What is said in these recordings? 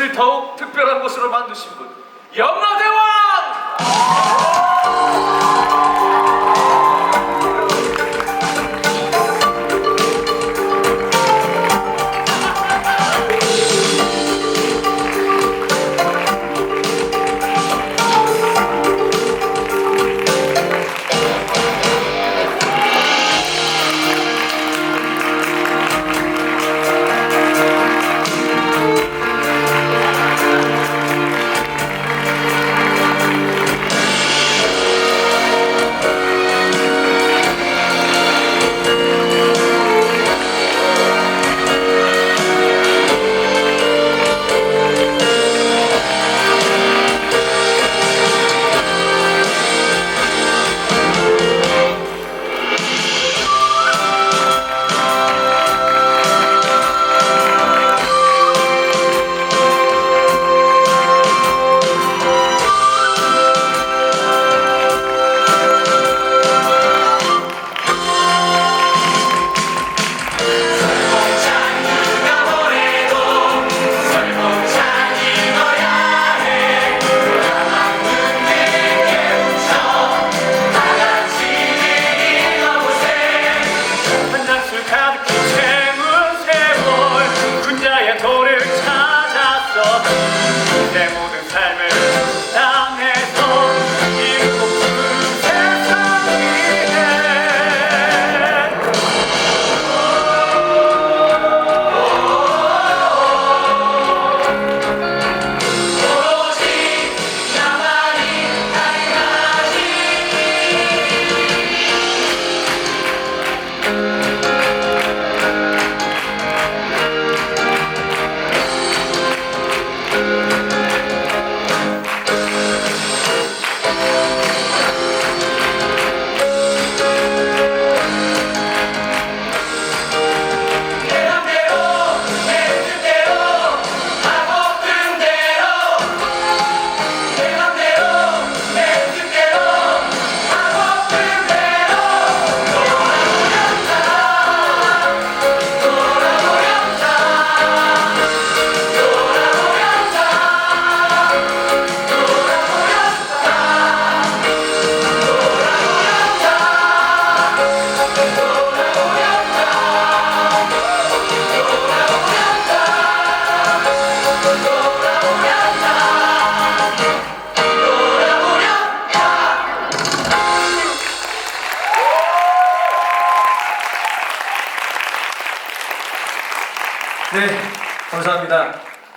이곳을 더욱 특별한 곳으로 만드신 분, 영라대왕!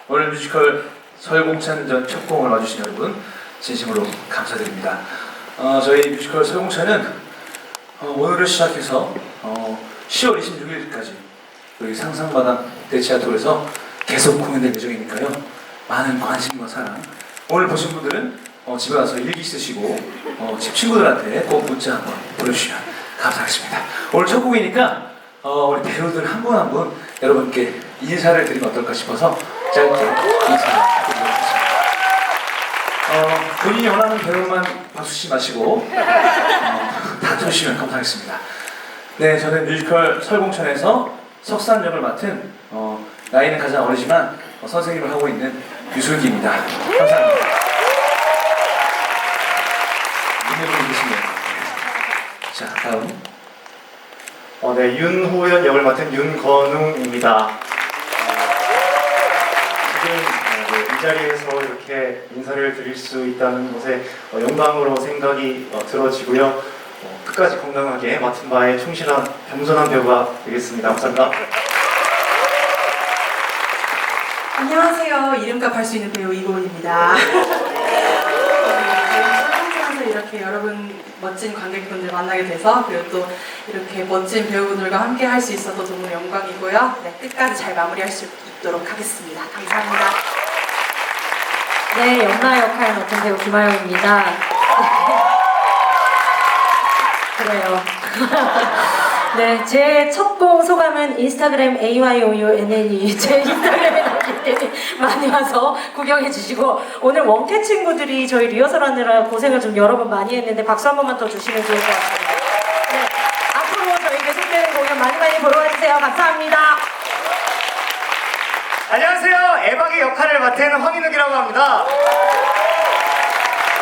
오늘 뮤지컬 설공찬 전 첫 공을 와주신 여러분 진심으로 감사드립니다. 어, 저희 뮤지컬 설공찬은 어, 오늘을 시작해서 어, 10월 26일까지 여기 상상마당 대치아토에서 계속 공연될 예정이니까요. 많은 관심과 사랑. 오늘 보신 분들은 어, 집에 가서 일기 쓰시고 어, 집 친구들한테 꼭 문자 한번 보내주시면 감사하겠습니다. 오늘 첫 곡이니까 어, 우리 배우들 한 분 한분 여러분께 인사를 드리면 어떨까 싶어서 짧게 인사를 드리도록 하겠습니다. 어, 본인이 원하는 배우만 박수치 마시고 어, 다 들으시면 감사하겠습니다. 네, 저는 뮤지컬 설공천에서 석산 역을 맡은 어, 나이는 가장 어리지만 어, 선생님을 하고 있는 유슬기입니다. 감사합니다. 어, 네, 윤호연 역을 맡은 윤건웅입니다. 어, 지금 어, 네, 이 자리에서 이렇게 인사를 드릴 수 있다는 것에 어, 영광으로 생각이 어, 들어지고요. 어, 끝까지 건강하게 맡은 바에 충실한 겸손한 배우가 되겠습니다. 감사합니다. 안녕하세요. 이름값 할 수 있는 배우 이고은입니다. 이렇게 여러분 멋진 관객분들 만나게 돼서 그리고 또 이렇게 멋진 배우분들과 함께 할 수 있어서 너무 영광이고요. 네, 끝까지 잘 마무리할 수 있도록 하겠습니다. 감사합니다. 네, 연나 역할 맡은 배우 김아영입니다. 그래요. 네, 제 첫 공 소감은 인스타그램 AYOUNNE 제 인스타그램에 남길 테니 많이 와서 구경해 주시고 오늘 원캐 친구들이 저희 리허설 하느라 고생을 좀 여러 번 많이 했는데 박수 한 번만 더 주시면 좋을 것 같습니다. 네, 앞으로 저희 계속되는 공연 많이 많이 보러 와주세요. 감사합니다. 안녕하세요. 에박의 역할을 맡은 황인욱이라고 합니다.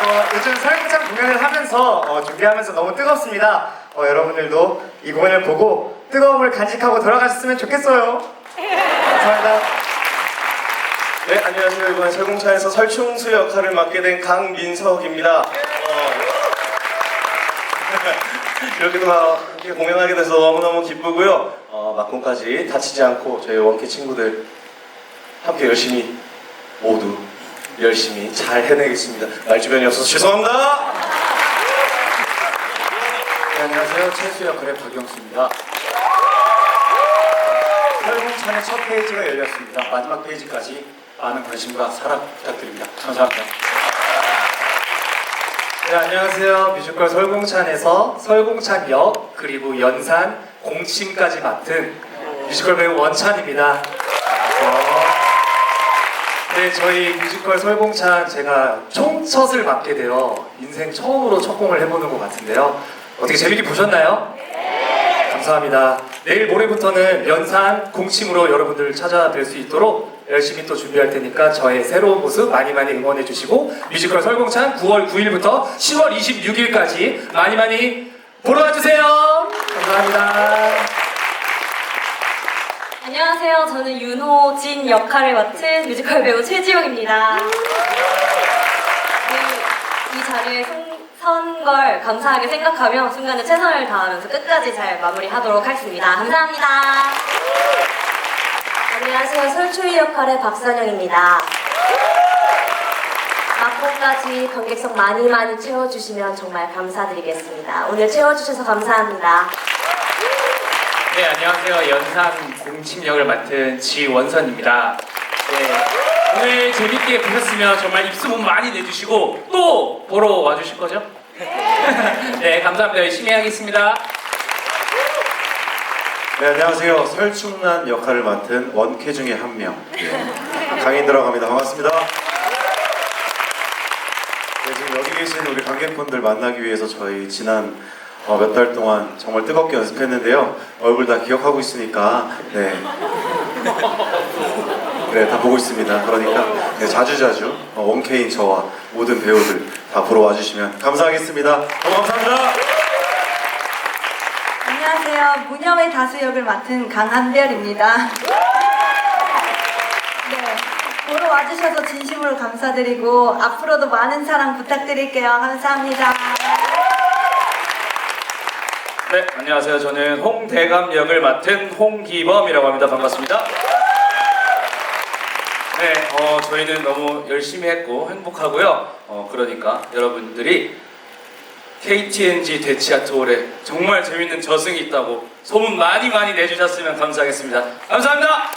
어, 요즘 설국장 공연을 하면서 어, 준비하면서 너무 뜨겁습니다. 어, 여러분들도 이 공연을 보고 뜨거움을 간직하고 돌아가셨으면 좋겠어요. 감사합니다. 네, 안녕하세요. 이번에 설공차에서 설충수 역할을 맡게 된 강민석입니다. 어, 이렇게 막 이렇게 공연하게 돼서 너무너무 기쁘고요. 어, 막공까지 다치지 않고 저희 원캐 친구들 함께 열심히 모두 열심히 잘 해내겠습니다. 날 주변이 없어서 죄송합니다. 네, 안녕하세요. 최수 역할의 박영수입니다. 설공찬의 첫 페이지가 열렸습니다. 마지막 페이지까지 많은 관심과 사랑 부탁드립니다. 감사합니다. 네, 안녕하세요. 뮤지컬 설공찬에서 설공찬 역 그리고 연산 공침까지 맡은 뮤지컬 배우 원찬입니다. 네, 저희 뮤지컬 설공찬 제가 총첫을 맡게 되어 인생 처음으로 첫 공을 해보는 것 같은데요. 어떻게 재밌게 보셨나요? 감사합니다. 내일 모레부터는 연산 공침으로 여러분들 찾아뵐 수 있도록 열심히 또 준비할 테니까 저의 새로운 모습 많이 많이 응원해 주시고 뮤지컬 설공찬 9월 9일부터 10월 26일까지 많이 많이 보러 와주세요. 감사합니다. 안녕하세요. 저는 윤호진 역할을 맡은 뮤지컬 배우 최지용입니다. 네, 이 자리에 선 걸 감사하게 생각하며 순간에 최선을 다하면서 끝까지 잘 마무리하도록 하겠습니다. 감사합니다. 안녕하세요. 설초희 역할의 박선영입니다. 막고까지 관객석 많이 많이 채워주시면 정말 감사드리겠습니다. 오늘 채워주셔서 감사합니다. 네, 안녕하세요. 연산 공침 역을 맡은 지원선입니다. 네, 오늘 재밌게 보셨으면 정말 입소문 많이 내주시고 또 보러 와주실 거죠? 네, 감사합니다. 열심히 하겠습니다. 네, 안녕하세요. 설충난 역할을 맡은 원캐 중에 한 명. 예. 강인 들어 갑니다. 반갑습니다. 네, 지금 여기 계신 우리 관객분들 만나기 위해서 저희 지난 어, 몇 달 동안 정말 뜨겁게 연습했는데요. 얼굴 다 기억하고 있으니까, 네. 네, 다 보고 있습니다. 그러니까 네, 자주자주 어, 원캐인 저와 모든 배우들 다 보러 와주시면 감사하겠습니다. 감사합니다. 안녕하세요. 무념의 다수 역을 맡은 강한별입니다. 네, 보러 와주셔서 진심으로 감사드리고 앞으로도 많은 사랑 부탁드릴게요. 감사합니다. 네, 안녕하세요. 저는 홍대감 역을 맡은 홍기범이라고 합니다. 반갑습니다. 네, 어, 저희는 너무 열심히 했고 행복하고요. 어, 그러니까 여러분들이 KTNG 대치아트홀에 정말 재밌는 저승이 있다고 소문 많이 많이 내주셨으면 감사하겠습니다. 감사합니다.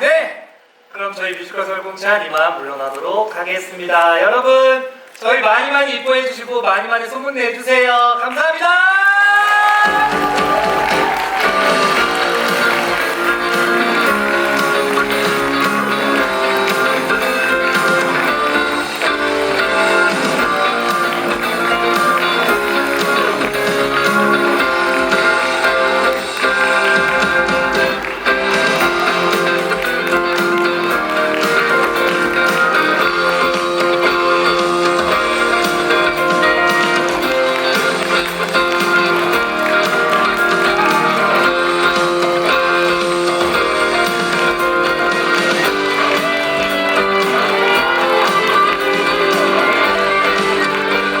네, 그럼 저희 뮤지컬 설공찬 이만 물러나도록 하겠습니다. 여러분, 저희 많이 많이 이뻐해 주시고 많이 많이 소문 내주세요. 감사합니다.